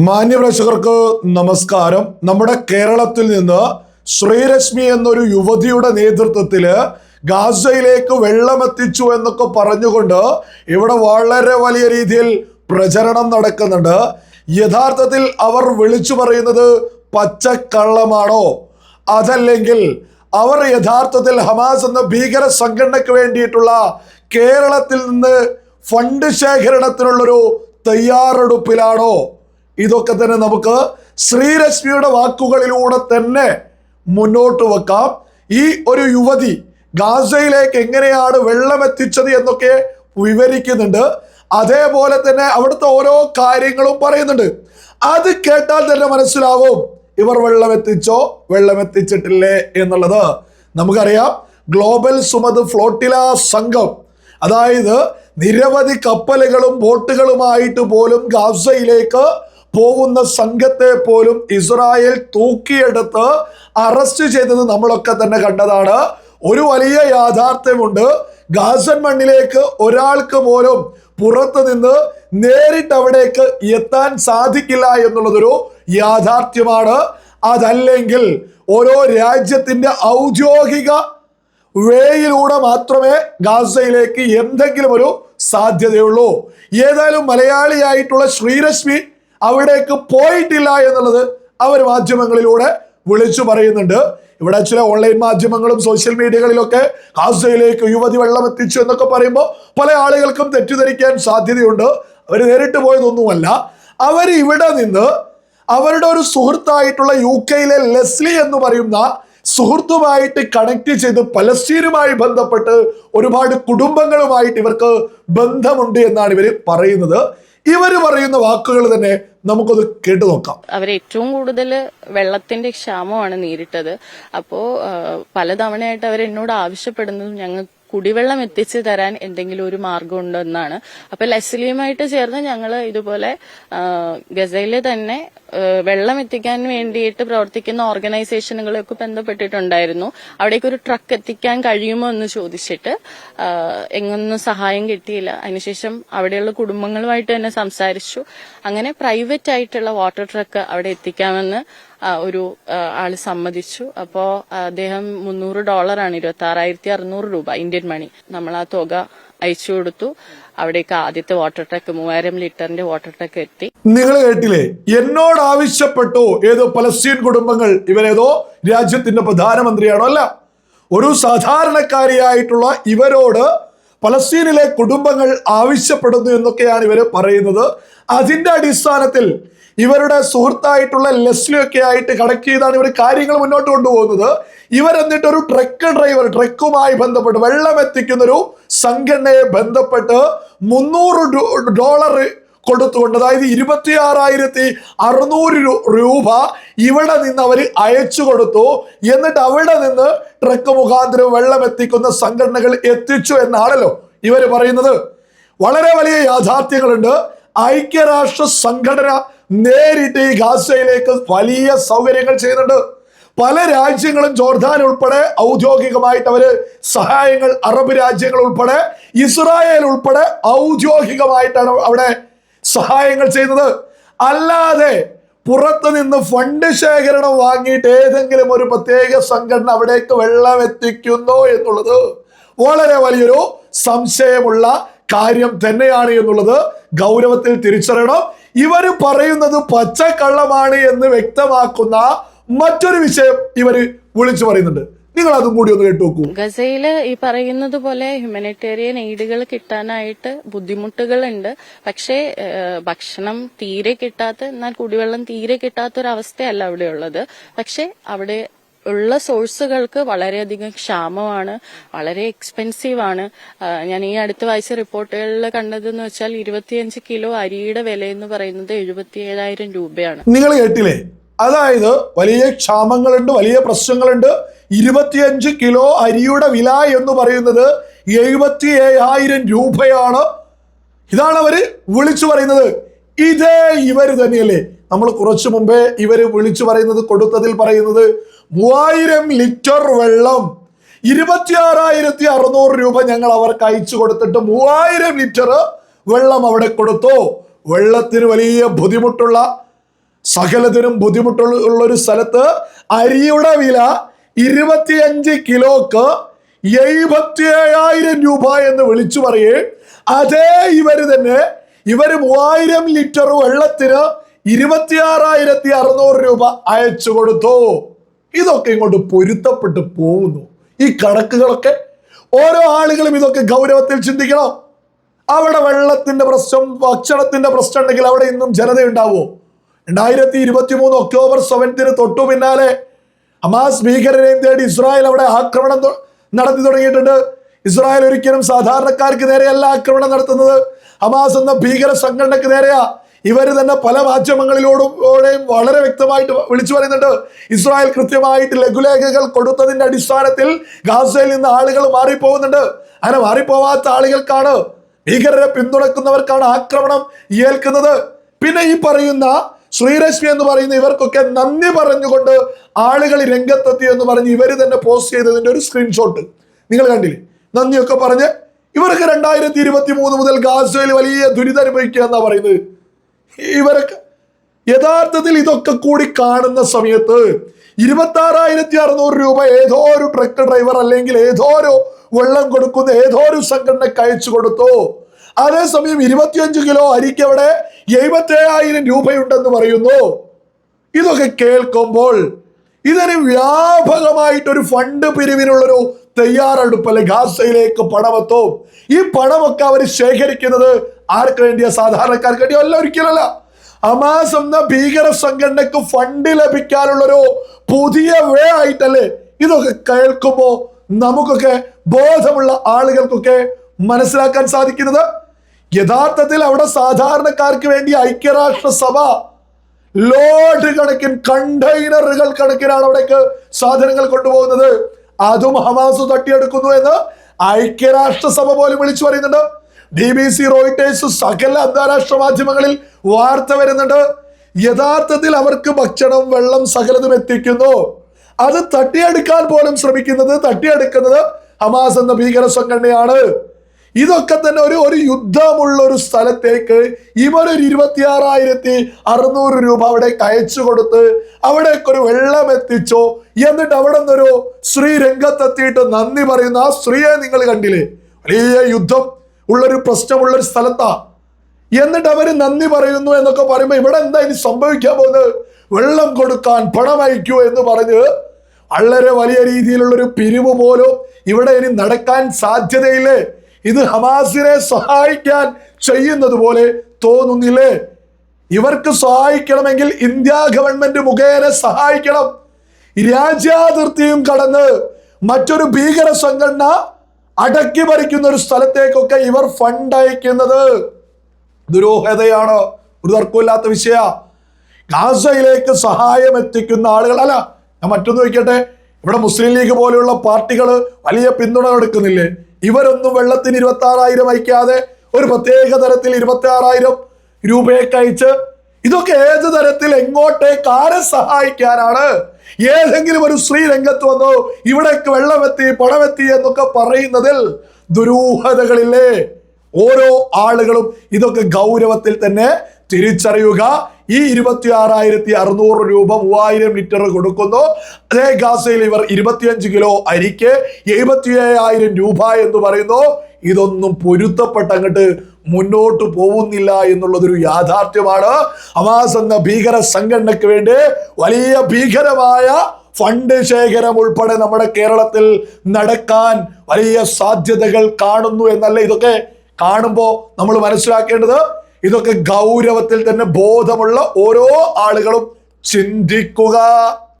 മാന്യപ്രേക്ഷകർക്ക് നമസ്കാരം. നമ്മുടെ കേരളത്തിൽ നിന്ന് ശ്രീരശ്മി എന്നൊരു യുവതിയുടെ നേതൃത്വത്തിൽ ഗാസയിലേക്ക് വെള്ളമെത്തിച്ചു എന്നൊക്കെ പറഞ്ഞുകൊണ്ട് ഇവിടെ വളരെ വലിയ രീതിയിൽ പ്രചരണം നടക്കുന്നുണ്ട്. യഥാർത്ഥത്തിൽ അവർ വിളിച്ചു പറയുന്നത് പച്ചക്കള്ളമാണോ? അതല്ലെങ്കിൽ അവർ യഥാർത്ഥത്തിൽ ഹമാസ് എന്ന ഭീകര സംഘടനയ്ക്ക് വേണ്ടിയിട്ടുള്ള കേരളത്തിൽ നിന്ന് ഫണ്ട് ശേഖരണത്തിനുള്ളൊരു തയ്യാറെടുപ്പിലാണോ? ഇതൊക്കെ തന്നെ നമുക്ക് ശ്രീരശ്മിയുടെ വാക്കുകളിലൂടെ തന്നെ മുന്നോട്ട് വെക്കാം. ഈ ഒരു യുവതി ഗാസയിലേക്ക് എങ്ങനെയാണ് വെള്ളം എത്തിച്ചത് എന്നൊക്കെ വിവരിക്കുന്നുണ്ട്. അതേപോലെ തന്നെ അവിടുത്തെ ഓരോ കാര്യങ്ങളും പറയുന്നുണ്ട്. അത് കേട്ടാൽ തന്നെ മനസ്സിലാവും ഇവർ വെള്ളം എത്തിച്ചോ വെള്ളം എത്തിച്ചിട്ടില്ലേ എന്നുള്ളത്. നമുക്കറിയാം ഗ്ലോബൽ സുമത് ഫ്ലോട്ടില സംഘം അതായത് നിരവധി കപ്പലുകളും ബോട്ടുകളുമായിട്ട് പോലും ഗാസയിലേക്ക് പോകുന്ന സംഘത്തെ പോലും ഇസ്രായേൽ തൂക്കിയെടുത്ത് അറസ്റ്റ് ചെയ്തത് നമ്മളൊക്കെ തന്നെ കണ്ടതാണ്. ഒരു വലിയ യാഥാർത്ഥ്യമുണ്ട്. ഗാസൻ മണ്ണിലേക്ക് ഒരാൾക്ക് പോലും പുറത്തു നിന്ന് നേരിട്ട് അവിടേക്ക് എത്താൻ സാധിക്കില്ല എന്നുള്ളതൊരു യാഥാർത്ഥ്യമാണ്. അതല്ലെങ്കിൽ ഓരോ രാജ്യത്തിന്റെ ഔദ്യോഗിക വേയിലൂടെ മാത്രമേ ഗാസയിലേക്ക് എന്തെങ്കിലും ഒരു സാധ്യതയുള്ളൂ. ഏതായാലും മലയാളിയായിട്ടുള്ള ശ്രീരശ്മി അവിടേക്ക് പോയിട്ടില്ല എന്നുള്ളത് അവർ മാധ്യമങ്ങളിലൂടെ വിളിച്ചു പറയുന്നുണ്ട്. ഇവിടെ ചില ഓൺലൈൻ മാധ്യമങ്ങളും സോഷ്യൽ മീഡിയകളിലൊക്കെ ഗാസയിലേക്ക് യുവതി വെള്ളം എത്തിച്ചു എന്നൊക്കെ പറയുമ്പോൾ പല ആളുകൾക്കും തെറ്റിദ്ധരിക്കാൻ സാധ്യതയുണ്ട്. അവർ നേരിട്ട് പോയതൊന്നുമല്ല. അവർ ഇവിടെ നിന്ന് അവരുടെ ഒരു സുഹൃത്തായിട്ടുള്ള യു കെയിലെ ലെസ്ലി എന്ന് പറയുന്ന സുഹൃത്തുമായിട്ട് കണക്ട് ചെയ്ത് പലസ്തീനുമായി ബന്ധപ്പെട്ട് ഒരുപാട് കുടുംബങ്ങളുമായിട്ട് ഇവർക്ക് ബന്ധമുണ്ട് എന്നാണ് ഇവർ പറയുന്നത്. ഇവർ പറയുന്ന വാക്കുകൾ തന്നെ നമുക്കത് കേട്ടു നോക്കാം. അവർ ഏറ്റവും കൂടുതൽ വെള്ളത്തിന്റെ ക്ഷാമമാണ് നേരിട്ടത്. അപ്പോ പലതവണയായിട്ട് അവർ എന്നോട് ആവശ്യപ്പെടുന്നത് ഞങ്ങൾ കുടിവെള്ളം എത്തിച്ചു തരാൻ എന്തെങ്കിലും ഒരു മാർഗം ഉണ്ടോ എന്നാണ്. അപ്പൊ ലസ്ലിയുമായിട്ട് ചേർന്ന് ഞങ്ങൾ ഇതുപോലെ ഗസയിലെ തന്നെ വെള്ളം എത്തിക്കാൻ വേണ്ടിയിട്ട് പ്രവർത്തിക്കുന്ന ഓർഗനൈസേഷനുകളൊക്കെ ബന്ധപ്പെട്ടിട്ടുണ്ടായിരുന്നു. അവിടേക്ക് ഒരു ട്രക്ക് എത്തിക്കാൻ കഴിയുമോ എന്ന് ചോദിച്ചിട്ട് എങ്ങൊന്നും സഹായം കിട്ടിയില്ല. അതിനുശേഷം അവിടെയുള്ള കുടുംബങ്ങളുമായിട്ട് തന്നെ സംസാരിച്ചു. അങ്ങനെ പ്രൈവറ്റ് ആയിട്ടുള്ള വാട്ടർ ട്രക്ക് അവിടെ എത്തിക്കാമെന്ന് ഒരു ആൾ സമ്മതിച്ചു. അപ്പോ അദ്ദേഹം മുന്നൂറ് ഡോളറാണ് ഇരുപത്തി ആറായിരത്തി അറുന്നൂറ് രൂപ ഇന്ത്യൻ മണി. നമ്മൾ ആ തുക അയച്ചു കൊടുത്തു. അവിടേക്ക് ആദ്യത്തെ വാട്ടർ ടാങ്ക് മൂവായിരം ലിറ്ററിന്റെ വാട്ടർ ടാങ്ക് എത്തി. നിങ്ങൾ കേട്ടില്ലേ? എന്നോട് ആവശ്യപ്പെട്ടു? ഏതോ പലസ്തീൻ കുടുംബങ്ങൾ ഇവരേതോ രാജ്യത്തിന്റെ പ്രധാനമന്ത്രിയാണോ അല്ല. ഒരു സാധാരണക്കാരിയായിട്ടുള്ള ഇവരോട് പലസ്തീനിലെ കുടുംബങ്ങൾ ആവശ്യപ്പെടുന്നു എന്നൊക്കെയാണ് ഇവർ പറയുന്നത്. അതിന്റെ അടിസ്ഥാനത്തിൽ ഇവരുടെ സുഹൃത്തായിട്ടുള്ള ലെസ്ലി ഒക്കെ ആയിട്ട് കണക്ട് ചെയ്താണ് ഇവർ കാര്യങ്ങൾ മുന്നോട്ട് കൊണ്ടുപോകുന്നത്. ഇവർ എന്നിട്ട് ഒരു ട്രക്ക് ഡ്രൈവർ ട്രക്കുമായി ബന്ധപ്പെട്ട് വെള്ളം എത്തിക്കുന്ന ഒരു സംഘടനയെ ബന്ധപ്പെട്ട് മുന്നൂറ് ഡോളർ കൊടുത്തുകൊണ്ട് അതായത് ഇരുപത്തി ആറായിരത്തി അറുന്നൂറ് രൂപ ഇവിടെ നിന്ന് അവർ അയച്ചു കൊടുത്തു. എന്നിട്ട് അവിടെ നിന്ന് ട്രക്ക് മുഖാന്തരം വെള്ളം എത്തിക്കുന്ന സംഘടനകൾ എത്തിച്ചു എന്നാണല്ലോ ഇവർ പറയുന്നത്. വളരെ വലിയ യാഥാർത്ഥ്യങ്ങളുണ്ട്. ഐക്യരാഷ്ട്ര സംഘടന നേരിട്ട് ഈ ഗാസയിലേക്ക് വലിയ സൗകര്യങ്ങൾ ചെയ്യുന്നുണ്ട്. പല രാജ്യങ്ങളും ജോർദാൻ ഉൾപ്പെടെ ഔദ്യോഗികമായിട്ട് അവർ സഹായങ്ങൾ അറബ് രാജ്യങ്ങൾ ഉൾപ്പെടെ ഇസ്രായേൽ ഉൾപ്പെടെ ഔദ്യോഗികമായിട്ടാണ് അവിടെ സഹായങ്ങൾ ചെയ്യുന്നത്. അല്ലാതെ പുറത്തു നിന്ന് ഫണ്ട് ശേഖരണം വാങ്ങിയിട്ട് ഏതെങ്കിലും ഒരു പ്രത്യേക സംഘടന അവിടേക്ക് വെള്ളം എത്തിക്കുന്നോ എന്നുള്ളത് വളരെ വലിയൊരു സംശയമുള്ള കാര്യം തന്നെയാണ് എന്നുള്ളത് ഗൗരവത്തിൽ തിരിച്ചറിയണം. ഇവർ പറയുന്നത് പച്ചക്കള്ളമാണ് എന്ന് വ്യക്തമാക്കുന്ന മറ്റൊരു വിഷയം ഇവർ വിളിച്ചു പറയുന്നുണ്ട്. നിങ്ങൾ അതും കൂടി ഒന്ന് കേട്ടു നോക്കൂ ഗസയിൽ ഈ പറയുന്നത് പോലെ ഹ്യൂമനിറ്റേറിയൻ എയ്ഡുകൾ കിട്ടാനായിട്ട് ബുദ്ധിമുട്ടുകളുണ്ട്. പക്ഷേ ഭക്ഷണം തീരെ കിട്ടാത്ത എന്നാൽ കുടിവെള്ളം തീരെ കിട്ടാത്ത ഒരു അവസ്ഥയല്ല അവിടെ ഉള്ളത്. പക്ഷേ അവിടെ ഉള്ള സോഴ്സുകൾക്ക് വളരെയധികം ക്ഷാമമാണ് വളരെ എക്സ്പെൻസീവ് ആണ് ഞാൻ ഈ അടുത്ത വായിച്ച റിപ്പോർട്ടുകളിൽ കണ്ടതെന്ന് വെച്ചാൽ ഇരുപത്തിയഞ്ച് കിലോ അരിയുടെ വില എന്ന് പറയുന്നത് എഴുപത്തിയേഴായിരം രൂപയാണ്. നിങ്ങൾ കേട്ടില്ലേ? അതായത് വലിയ ക്ഷാമങ്ങളുണ്ട് വലിയ പ്രശ്നങ്ങളുണ്ട്. ഇരുപത്തിയഞ്ച് കിലോ അരിയുടെ വില എന്ന് പറയുന്നത് എഴുപത്തി ഏഴായിരം രൂപയാണ്. ഇതാണ് അവർ വിളിച്ചു പറയുന്നത്. ഇതേ ഇവർ തന്നെയല്ലേ. നമ്മൾ കുറച്ചു മുമ്പേ ഇവർ വിളിച്ചു പറയുന്നത് കൊടുത്തതിൽ പറയുന്നത് മൂവായിരം ലിറ്റർ വെള്ളം ഇരുപത്തിയാറായിരത്തി അറുന്നൂറ് രൂപ ഞങ്ങൾ അവർക്ക് അയച്ചു കൊടുത്തിട്ട് മൂവായിരം ലിറ്റർ വെള്ളം അവിടെ കൊടുത്തു. വെള്ളത്തിന് വലിയ ബുദ്ധിമുട്ടുള്ള സകലത്തിനും ബുദ്ധിമുട്ടുള്ള ഒരു സ്ഥലത്ത് അരിയുടെ വില ഇരുപത്തിയഞ്ച് കിലോക്ക് എഴുപത്തി ഏഴായിരം രൂപ എന്ന് വിളിച്ചു പറയേ. അതേ ഇവർ തന്നെ ഇവർ മൂവായിരം ലിറ്റർ വെള്ളത്തിന് ഇരുപത്തിയാറായിരത്തി അറുന്നൂറ് രൂപ അയച്ചു കൊടുത്തു. ഇതൊക്കെ ഇങ്ങോട്ട് പൊരുത്തപ്പെട്ട് പോകുന്നു. ഈ കണക്കുകളൊക്കെ ഓരോ ആളുകളും ഇതൊക്കെ ഗൗരവത്തിൽ ചിന്തിക്കണം. അവിടെ വെള്ളത്തിന്റെ പ്രശ്നം ഭക്ഷണത്തിന്റെ പ്രശ്നം ഉണ്ടെങ്കിൽ അവിടെ ഇന്നും ജനതയുണ്ടാവുമോ രണ്ടായിരത്തി ഇരുപത്തി മൂന്ന് ഒക്ടോബർ സെവൻത്തിന് തൊട്ടു പിന്നാലെ അമാസ് ഭീകരരെയും തേടി ഇസ്രായേൽ അവിടെ ആക്രമണം നടത്തി തുടങ്ങിയിട്ടുണ്ട്. ഇസ്രായേൽ ഒരിക്കലും സാധാരണക്കാർക്ക് നേരെയല്ല ആക്രമണം നടത്തുന്നത്. ഹമാസ് എന്ന ഭീകര സംഘടനക്ക് നേരെയാ. ഇവർ തന്നെ പല മാധ്യമങ്ങളിലൂടെയും വളരെ വ്യക്തമായിട്ട് വിളിച്ചു പറയുന്നുണ്ട്. ഇസ്രായേൽ കൃത്യമായിട്ട് ലഘുലേഖകൾ കൊടുത്തതിന്റെ അടിസ്ഥാനത്തിൽ ഗാസയിൽ നിന്ന് ആളുകൾ മാറിപ്പോകുന്നുണ്ട്. അങ്ങനെ മാറിപ്പോവാത്ത ആളുകൾക്കാണ് ഭീകരരെ പിന്തുണക്കുന്നവർക്കാണ് ആക്രമണം ഏൽക്കുന്നത്. പിന്നെ ഈ പറയുന്ന ശ്രീരശ്മി എന്ന് പറയുന്ന ഇവർക്കൊക്കെ നന്ദി പറഞ്ഞുകൊണ്ട് ആളുകൾ രംഗത്തെത്തി എന്ന് പറഞ്ഞ് ഇവർ തന്നെ പോസ്റ്റ് ചെയ്തതിന്റെ ഒരു സ്ക്രീൻഷോട്ട് നിങ്ങൾ കണ്ടില്ലേ? നന്ദിയൊക്കെ പറഞ്ഞ് ഇവർക്ക് രണ്ടായിരത്തി ഇരുപത്തി മൂന്ന് മുതൽ ഗാസയിൽ വലിയ ദുരിതം അനുഭവിക്കുക എന്നാ പറയുന്നത്. ഇവരൊക്കെ യഥാർത്ഥത്തിൽ ഇതൊക്കെ കൂടി കാണുന്ന സമയത്ത് ഇരുപത്തി ആറായിരത്തി അറുന്നൂറ് രൂപ ഏതോ ഒരു ട്രക്ക് ഡ്രൈവർ അല്ലെങ്കിൽ ഏതോ ഒരു വെള്ളം കൊടുക്കുന്ന ഏതോ ഒരു സംഘടനക്ക് അയച്ചു കൊടുത്തു. അതേസമയം ഇരുപത്തിയഞ്ച് കിലോ അരിക്ക് അവിടെ എഴുപത്തേഴായിരം രൂപയുണ്ടെന്ന് പറയുന്നു. ഇതൊക്കെ കേൾക്കുമ്പോൾ ഇതിന് വ്യാപകമായിട്ടൊരു ഫണ്ട് പിരിവിനുള്ളൊരു തയ്യാറെടുപ്പ് അല്ലെ ഗാസയിലേക്ക് പണമെത്തും. ഈ പണമൊക്കെ അവർ ശേഖരിക്കുന്നത് ആർക്ക് വേണ്ടിയ? സാധാരണക്കാർക്ക് വേണ്ടിയോ? അല്ല ഒരിക്കലല്ല. അമാസ് എന്ന ഭീകര സംഘടനക്ക് ഫണ്ട് ലഭിക്കാനുള്ളൊരു പുതിയ വേ ആയിട്ടല്ലേ ഇതൊക്കെ കേൾക്കുമ്പോ നമുക്കൊക്കെ ബോധമുള്ള ആളുകൾക്കൊക്കെ മനസ്സിലാക്കാൻ സാധിക്കുന്നത്. യഥാർത്ഥത്തിൽ അവിടെ സാധാരണക്കാർക്ക് വേണ്ടി ഐക്യരാഷ്ട്ര സഭ ലോഡ് കണക്കിന് കണ്ടെയ്നറുകൾ കണക്കിനാണ് അവിടേക്ക് സാധനങ്ങൾ കൊണ്ടുപോകുന്നത്. അതും ഹമാസ് തട്ടിയെടുക്കുന്നു എന്ന് ഐക്യരാഷ്ട്ര സഭ പോലും വിളിച്ചു പറയുന്നുണ്ട്. ബി ബി സി റോയിട്ടേഴ്സ് സകല അന്താരാഷ്ട്ര മാധ്യമങ്ങളിൽ വാർത്ത വരുന്നുണ്ട്. യഥാർത്ഥത്തിൽ അവർക്ക് ഭക്ഷണം വെള്ളം സകലതും എത്തിക്കുന്നു. അത് തട്ടിയെടുക്കാൻ പോലും ശ്രമിക്കുന്നത് തട്ടിയെടുക്കുന്നത് ഹമാസ് എന്ന ഭീകര സംഘടനയാണ്. ഇതൊക്കെ തന്നെ ഒരു ഒരു യുദ്ധമുള്ള ഒരു സ്ഥലത്തേക്ക് ഇവരൊരു ഇരുപത്തിയാറായിരത്തി അറുന്നൂറ് രൂപ അവിടെ അയച്ചു കൊടുത്ത് അവിടേക്ക് ഒരു വെള്ളം എത്തിച്ചോ. എന്നിട്ട് അവിടെ നിന്നൊരു സ്ത്രീ രംഗത്തെത്തിയിട്ട് നന്ദി പറയുന്ന. ആ സ്ത്രീയെ നിങ്ങൾ കണ്ടില്ലേ? വലിയ യുദ്ധം ഉള്ളൊരു പ്രശ്നമുള്ള ഒരു സ്ഥലത്താ. എന്നിട്ട് അവർ നന്ദി പറയുന്നു എന്നൊക്കെ പറയുമ്പോൾ ഇവിടെ എന്താ ഇനി സംഭവിക്കാൻ പോകുന്നത്? വെള്ളം കൊടുക്കാൻ പണം അയക്കൂ എന്ന് പറഞ്ഞ് വളരെ വലിയ രീതിയിലുള്ളൊരു പിരിവ് പോലും ഇവിടെ ഇനി നടക്കാൻ സാധ്യതയില്ലേ? ഇത് ഹമാസിനെ സഹായിക്കാൻ ചെയ്യുന്നത് പോലെ തോന്നുന്നില്ലേ? ഇവർക്ക് സഹായിക്കണമെങ്കിൽ ഇന്ത്യ ഗവൺമെന്റ് മുഖേന സഹായിക്കണം. രാജ്യാതിർത്തിയും കടന്ന് മറ്റൊരു ഭീകര സംഘടന അടക്കി ഭരിക്കുന്ന ഒരു സ്ഥലത്തേക്കൊക്കെ ഇവർ ഫണ്ട് അയക്കുന്നത്. ദുരൂഹതയാണ്. ഒരു തർക്കമില്ലാത്ത വിഷയ. ഗാസയിലേക്ക് സഹായം എത്തിക്കുന്ന ആളുകൾ അല്ല ഞാൻ മറ്റൊന്ന് ചോദിക്കട്ടെ? ഇവിടെ മുസ്ലിം ലീഗ് പോലെയുള്ള പാർട്ടികൾ വലിയ പിന്തുണ കൊടുക്കുന്നില്ലേ ഇവരൊന്നും വെള്ളത്തിന് ഇരുപത്തി ആറായിരം അയക്കാതെ ഒരു പ്രത്യേക തരത്തിൽ ഇരുപത്തി ആറായിരം രൂപയൊക്കെ അയച്ച് ഇതൊക്കെ ഏത് തരത്തിൽ എങ്ങോട്ടേക്ക് ആരെ സഹായിക്കാനാണ്? ഏതെങ്കിലും ഒരു സ്ത്രീ രംഗത്ത് വന്നു ഇവിടേക്ക് വെള്ളമെത്തി പണമെത്തി എന്നൊക്കെ പറയുന്നതിൽ ദുരൂഹതകളില്ലേ? ഓരോ ആളുകളും ഇതൊക്കെ ഗൗരവത്തിൽ തന്നെ തിരിച്ചറിയുക. ഈ ഇരുപത്തി ആറായിരത്തി അറുന്നൂറ് രൂപ മൂവായിരം ലിറ്റർ കൊടുക്കുന്നു. അതേ ഗാസയിൽ ഇവർ ഇരുപത്തിയഞ്ച് കിലോ അരിക്ക് എഴുപത്തി ഏഴായിരം രൂപ എന്ന് പറയുന്നു. ഇതൊന്നും പൊരുത്തപ്പെട്ട് അങ്ങോട്ട് മുന്നോട്ട് പോകുന്നില്ല എന്നുള്ളതൊരു യാഥാർത്ഥ്യമാണ്. ഹമാസ് എന്ന ഭീകര സംഘടനയ്ക്ക് വേണ്ടി വലിയ ഭീകരമായ ഫണ്ട് ശേഖരം ഉൾപ്പെടെ നമ്മുടെ കേരളത്തിൽ നടക്കാൻ വലിയ സാധ്യതകൾ കാണുന്നു എന്നല്ല ഇതൊക്കെ കാണുമ്പോൾ നമ്മൾ മനസ്സിലാക്കേണ്ടത് ഇതൊക്കെ ഗൗരവത്തിൽ തന്നെ ബോധമുള്ള ഓരോ ആളുകളും ചിന്തിക്കുക.